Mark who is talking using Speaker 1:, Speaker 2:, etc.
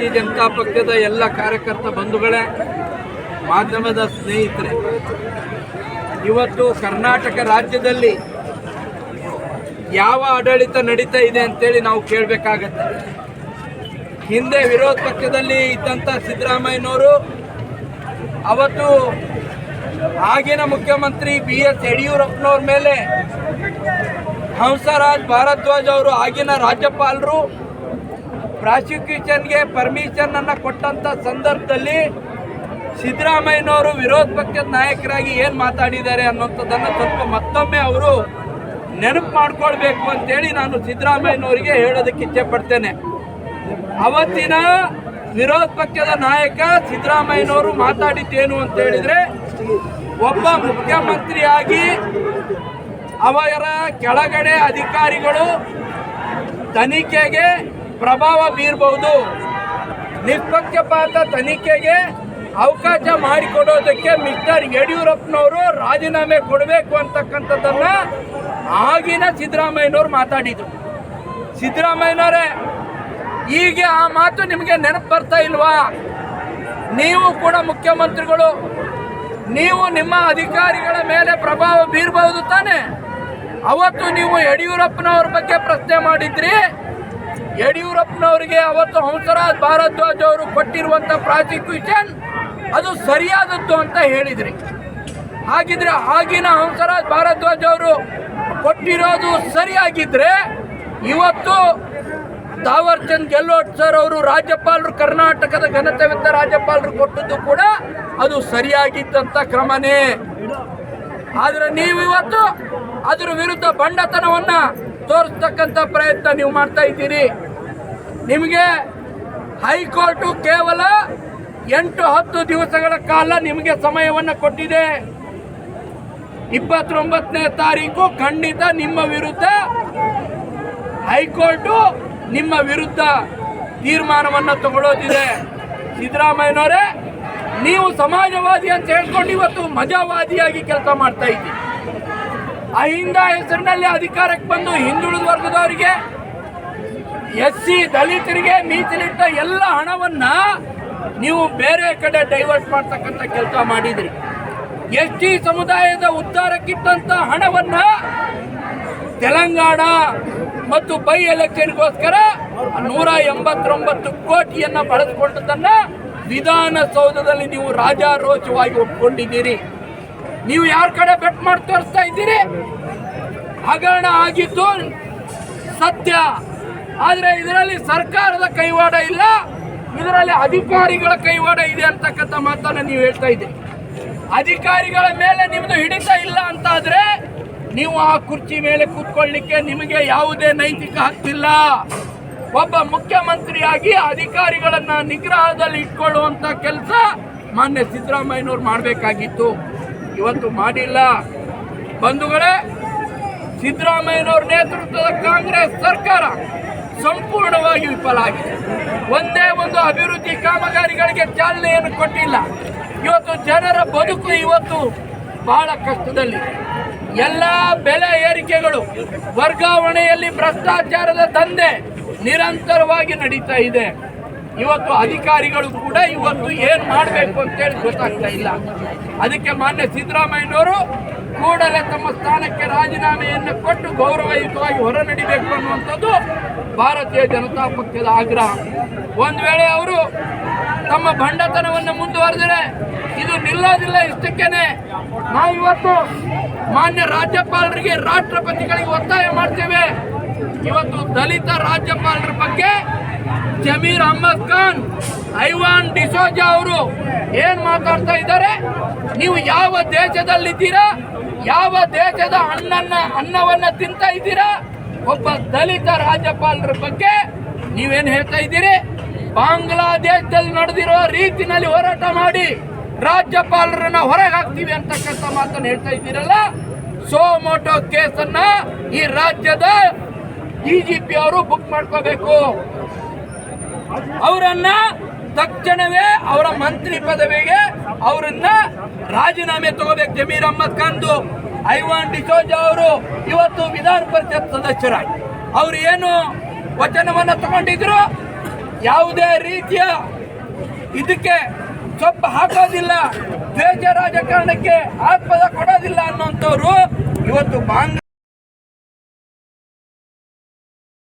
Speaker 1: ಭಾರತೀಯ ಜನತಾ ಪಕ್ಷದ ಎಲ್ಲ ಕಾರ್ಯಕರ್ತ ಬಂಧುಗಳೇ, ಮಾಧ್ಯಮದ ಸ್ನೇಹಿತರೆ, ಇವತ್ತು ಕರ್ನಾಟಕ ರಾಜ್ಯದಲ್ಲಿ ಯಾವ ಆಡಳಿತ ನಡೀತಾ ಇದೆ ಅಂತೇಳಿ ನಾವು ಕೇಳಬೇಕಾಗತ್ತೆ. ಹಿಂದೆ ವಿರೋಧ ಪಕ್ಷದಲ್ಲಿ ಇದ್ದಂಥ ಸಿದ್ದರಾಮಯ್ಯನವರು ಅವತ್ತು ಆಗಿನ ಮುಖ್ಯಮಂತ್ರಿ ಬಿ ಎಸ್ ಯಡಿಯೂರಪ್ಪನವ್ರ ಮೇಲೆ ಹಂಸರಾಜ್ ಭಾರದ್ವಾಜ್ ಅವರು ಆಗಿನ ರಾಜ್ಯಪಾಲರು ಪ್ರಾಸಿಕ್ಯೂಷನ್ಗೆ ಪರ್ಮಿಷನ್ ಅನ್ನ ಕೊಟ್ಟಂತ ಸಂದರ್ಭದಲ್ಲಿ ಸಿದ್ದರಾಮಯ್ಯನವರು ವಿರೋಧ ಪಕ್ಷದ ನಾಯಕರಾಗಿ ಏನು ಮಾತಾಡಿದ್ದಾರೆ ಅನ್ನೋಂಥದ್ದನ್ನು ಸ್ವಲ್ಪ ಮತ್ತೊಮ್ಮೆ ಅವರು ನೆನಪು ಮಾಡ್ಕೊಳ್ಬೇಕು ಅಂತೇಳಿ ನಾನು ಸಿದ್ದರಾಮಯ್ಯನವರಿಗೆ ಹೇಳೋದಕ್ಕೆ ಇಚ್ಛೆ ಪಡ್ತೇನೆ. ಅವತ್ತಿನ ವಿರೋಧ ಪಕ್ಷದ ನಾಯಕ ಸಿದ್ದರಾಮಯ್ಯನವರು ಮಾತಾಡಿದ್ದೇನು ಅಂತ ಹೇಳಿದ್ರೆ, ಒಬ್ಬ ಮುಖ್ಯಮಂತ್ರಿಯಾಗಿ ಅವರ ಕೆಳಗಡೆ ಅಧಿಕಾರಿಗಳು ತನಿಖೆಗೆ ಪ್ರಭಾವ ಬೀರಬಹುದು ನಿಷ್ಪಕ್ಷಪಾತ ತನಿಖೆಗೆ ಅವಕಾಶ ಮಾಡಿಕೊಡೋದಕ್ಕೆ ಮಿಸ್ಟರ್ ಯಡಿಯೂರಪ್ಪನವರು ರಾಜೀನಾಮೆ ಕೊಡಬೇಕು ಅಂತಕ್ಕಂಥದ್ದನ್ನ ಆಗಿನ ಸಿದ್ದರಾಮಯ್ಯನವರು ಮಾತಾಡಿದ್ರು. ಸಿದ್ದರಾಮಯ್ಯನವರೇ ಈಗ ಆ ಮಾತು ನಿಮಗೆ ನೆನಪು ಬರ್ತಾ ಇಲ್ವಾ? ನೀವು ಕೂಡ ಮುಖ್ಯಮಂತ್ರಿಗಳು, ನೀವು ನಿಮ್ಮ ಅಧಿಕಾರಿಗಳ ಮೇಲೆ ಪ್ರಭಾವ ಬೀರಬಹುದು ತಾನೆ. ಅವತ್ತು ನೀವು ಯಡಿಯೂರಪ್ಪನವ್ರ ಬಗ್ಗೆ ಪ್ರಶ್ನೆ ಮಾಡಿದ್ರಿ. ಯಡಿಯೂರಪ್ಪನವರಿಗೆ ಅವತ್ತು ಹಂಸರಾಜ್ ಭಾರದ್ವಾಜ್ ಅವರು ಕೊಟ್ಟಿರುವಂಥ ಪ್ರಾಸಿಕ್ಯೂಷನ್, ಅದು ಸರಿಯಾದದ್ದು ಅಂತ ಹೇಳಿದ್ರಿ. ಹಾಗಿದ್ರೆ ಆಗಿನ ಹಂಸರಾಜ್ ಭಾರದ್ವಾಜ್ ಅವರು ಕೊಟ್ಟಿರೋದು ಸರಿಯಾಗಿದ್ರೆ ಇವತ್ತು ಚಂದ್ ಗೆಹ್ಲೋಟ್ ಸರ್ ಅವರು ರಾಜ್ಯಪಾಲರು, ಕರ್ನಾಟಕದ ಘನತೆವಿದ್ದ ರಾಜ್ಯಪಾಲರು ಕೊಟ್ಟದ್ದು ಕೂಡ ಅದು ಸರಿಯಾಗಿದ್ದಂಥ ಕ್ರಮನೇ. ಆದ್ರೆ ನೀವು ಇವತ್ತು ಅದರ ವಿರುದ್ಧ ಬಂಡತನವನ್ನ ತೋರಿಸ್ತಕ್ಕಂಥ ಪ್ರಯತ್ನ ನೀವು ಮಾಡ್ತಾ ಇದ್ದೀರಿ. ನಿಮಗೆ ಹೈಕೋರ್ಟು ಕೇವಲ ಎಂಟು ಹತ್ತು ದಿವಸಗಳ ಕಾಲ ನಿಮಗೆ ಸಮಯವನ್ನು ಕೊಟ್ಟಿದೆ. ಇಪ್ಪತ್ತೊಂಬತ್ತನೇ ತಾರೀಕು ಖಂಡಿತ ನಿಮ್ಮ ವಿರುದ್ಧ, ಹೈಕೋರ್ಟು ನಿಮ್ಮ ವಿರುದ್ಧ ತೀರ್ಮಾನವನ್ನು ತಗೊಳ್ಳೋದಿದೆ. ಸಿದ್ದರಾಮಯ್ಯನವರೇ, ನೀವು ಸಮಾಜವಾದಿ ಅಂತ ಹೇಳ್ಕೊಂಡು ಇವತ್ತು ಮಜಾವಾದಿಯಾಗಿ ಕೆಲಸ ಮಾಡ್ತಾ ಇದ್ದೀವಿ ಅಹಿಂದ ಹೆಸರಿನಲ್ಲಿ ಅಧಿಕಾರಕ್ಕೆ ಬಂದು ಹಿಂದುಳಿದ ವರ್ಗದವರಿಗೆ ಎಸ್ ಸಿ ದಲಿತರಿಗೆ ಮೀಸಲಿಟ್ಟ ಎಲ್ಲ ಹಣವನ್ನ ನೀವು ಬೇರೆ ಕಡೆ ಡೈವರ್ಟ್ ಮಾಡ್ತಕ್ಕಂಥ ಕೆಲಸ ಮಾಡಿದ್ರಿ. ಎಸ್ ಟಿ ಸಮುದಾಯದ ಉದ್ಧಾರಕ್ಕಿಟ್ಟಂತ ಹಣವನ್ನ ತೆಲಂಗಾಣ ಮತ್ತು ಬೈ ಎಲೆಕ್ಷನ್ಗೋಸ್ಕರ ನೂರ ಎಂಬತ್ತೊಂಬತ್ತು ಕೋಟಿಯನ್ನ ಬಳಸಿಕೊಂಡದನ್ನ ವಿಧಾನಸೌಧದಲ್ಲಿ ನೀವು ರಾಜಾರೋಚವಾಗಿ ಒಪ್ಕೊಂಡಿದ್ದೀರಿ. ನೀವು ಯಾರ ಕಡೆ ಬೆಟ್ ಮಾಡಿ ತೋರಿಸ್ತಾ ಇದ್ದೀರಿ? ಹಗರಣ ಆಗಿದ್ದು ಸತ್ಯ. ಆದರೆ ಇದರಲ್ಲಿ ಸರ್ಕಾರದ ಕೈವಾಡ ಇಲ್ಲ. ಇದರಲ್ಲಿ ಅಧಿಕಾರಿಗಳ ಕೈವಾಡ ಇದೆ ಅಂತಕ್ಕಂಥ ಮಾತನ್ನು ನೀವು ಹೇಳ್ತಾ ಇದ್ದೀರಿ. ಅಧಿಕಾರಿಗಳ ಮೇಲೆ ನಿಮ್ಮದು ಹಿಡಿತ ಇಲ್ಲ ಅಂತ ಆದ್ರೆ ನೀವು ಆ ಕುರ್ಚಿ ಮೇಲೆ ಕೂತ್ಕೊಳ್ಳಿಕ್ಕೆ ನಿಮಗೆ ಯಾವುದೇ ನೈತಿಕ ಹಕ್ಕಿಲ್ಲ. ಒಬ್ಬ ಮುಖ್ಯಮಂತ್ರಿಯಾಗಿ ಅಧಿಕಾರಿಗಳನ್ನು ನಿಗ್ರಹದಲ್ಲಿ ಇಟ್ಕೊಳ್ಳುವಂಥ ಕೆಲಸ ಮಾನ್ಯ ಸಿದ್ದರಾಮಯ್ಯನವ್ರು ಮಾಡಬೇಕಾಗಿತ್ತು. ಇವತ್ತು ಮಾಡಿಲ್ಲ. ಬಂಧುಗಳೇ, ಸಿದ್ದರಾಮಯ್ಯನವ್ರ ನೇತೃತ್ವದ ಕಾಂಗ್ರೆಸ್ ಸರ್ಕಾರ ಸಂಪೂರ್ಣವಾಗಿ ವಿಫಲಾಗಿದೆ ಒಂದೇ ಒಂದು ಅಭಿವೃದ್ಧಿ ಕಾಮಗಾರಿಗಳಿಗೆ ಚಾಲನೆಯನ್ನು ಕೊಟ್ಟಿಲ್ಲ. ಇವತ್ತು ಜನರ ಬದುಕು ಇವತ್ತು ಬಹಳ ಕಷ್ಟದಲ್ಲಿ. ಎಲ್ಲ ಬೆಲೆ ಏರಿಕೆಗಳು ವರ್ಗಾವಣೆಯಲ್ಲಿ ಭ್ರಷ್ಟಾಚಾರದ ದಂಧೆ ನಿರಂತರವಾಗಿ ನಡೀತಾ ಇದೆ. ಇವತ್ತು ಅಧಿಕಾರಿಗಳು ಕೂಡ ಇವತ್ತು ಏನು ಮಾಡಬೇಕು ಅಂತೇಳಿ ಗೊತ್ತಾಗ್ತಾ ಇಲ್ಲ. ಅದಕ್ಕೆ ಮಾನ್ಯ ಸಿದ್ದರಾಮಯ್ಯನವರು ಕೂಡಲೇ ತಮ್ಮ ಸ್ಥಾನಕ್ಕೆ ರಾಜೀನಾಮೆಯನ್ನು ಕೊಟ್ಟು ಗೌರವಯುತವಾಗಿ ಹೊರ ನಡಿಬೇಕು ಅನ್ನುವಂಥದ್ದು ಭಾರತೀಯ ಜನತಾ ಪಕ್ಷದ ಆಗ್ರಹ. ಒಂದು ವೇಳೆ ಅವರು ತಮ್ಮ ಭಂಡತನವನ್ನು ಮುಂದುವರೆದರೆ ಇದು ನಿಲ್ಲೋದಿಲ್ಲ ಇಷ್ಟಕ್ಕೇನೆ. ನಾವು ಇವತ್ತು ಮಾನ್ಯ ರಾಜ್ಯಪಾಲರಿಗೆ ರಾಷ್ಟ್ರಪತಿಗಳಿಗೆ ಒತ್ತಾಯ ಮಾಡ್ತೇವೆ. ಇವತ್ತು ದಲಿತ ರಾಜ್ಯಪಾಲರ ಬಗ್ಗೆ ಜಮೀರ್ ಅಹಮದ್ ಖಾನ್ ಐವಾನ್ ಡಿಸೋಜಾ ಅವರು ಏನ್ ಮಾತಾಡ್ತಾ ಇದ್ದಾರೆ? ನೀವು ಯಾವ ದೇಶದಲ್ಲಿದ್ದೀರಾ? ಯಾವ ದೇಶದ ಅನ್ನನ್ನ ಅನ್ನವನ್ನ ತಿಂತಾ ಇದ್ದೀರಾ? ಒಬ್ಬ ದಲಿತ ರಾಜ್ಯಪಾಲರ ಬಗ್ಗೆ ನೀವೇನ್ ಹೇಳ್ತಾ ಇದ್ದೀರಿ? ಬಾಂಗ್ಲಾದೇಶದಲ್ಲಿ ನಡೆದಿರೋ ರೀತಿನಲ್ಲಿ ಹೋರಾಟ ಮಾಡಿ ರಾಜ್ಯಪಾಲರನ್ನ ಹೊರಗೆ ಹಾಕ್ತೀವಿ ಅಂತಕ್ಕಂಥ ಮಾತನ್ನ ಹೇಳ್ತಾ ಇದ್ದೀರಲ್ಲ? ಸೋಮೋಟೋ ಕೇಸನ್ನ ಈ ರಾಜ್ಯದ ಡಿಜಿಪಿ ಅವರು ಬುಕ್ ಮಾಡ್ಕೋಬೇಕು. ಅವರನ್ನ ತಕ್ಷಣವೇ ಅವರ ಮಂತ್ರಿ ಪದವಿಗೆ ಅವರನ್ನ ರಾಜೀನಾಮೆ ತಗೋಬೇಕು. ಜಮೀರ್ ಅಹಮದ್ ಖಾನ್ದು, ಐವಾನ್ ಡಿಸೋಜಾ ಅವರು ಇವತ್ತು ವಿಧಾನ ಪರಿಷತ್ ಸದಸ್ಯರಾಗಿ. ಅವ್ರು ಏನು ವಚನವನ್ನು ತಗೊಂಡಿದ್ರು? ಯಾವುದೇ ರೀತಿಯ ಇದಕ್ಕೆ ಸೊಪ್ಪು ಹಾಕೋದಿಲ್ಲ, ದ್ವೇಷ ರಾಜಕಾರಣಕ್ಕೆ ಆತ್ಮದ ಕೊಡೋದಿಲ್ಲ ಅನ್ನೋಂಥವ್ರು ಇವತ್ತು ಬಾಂಗ್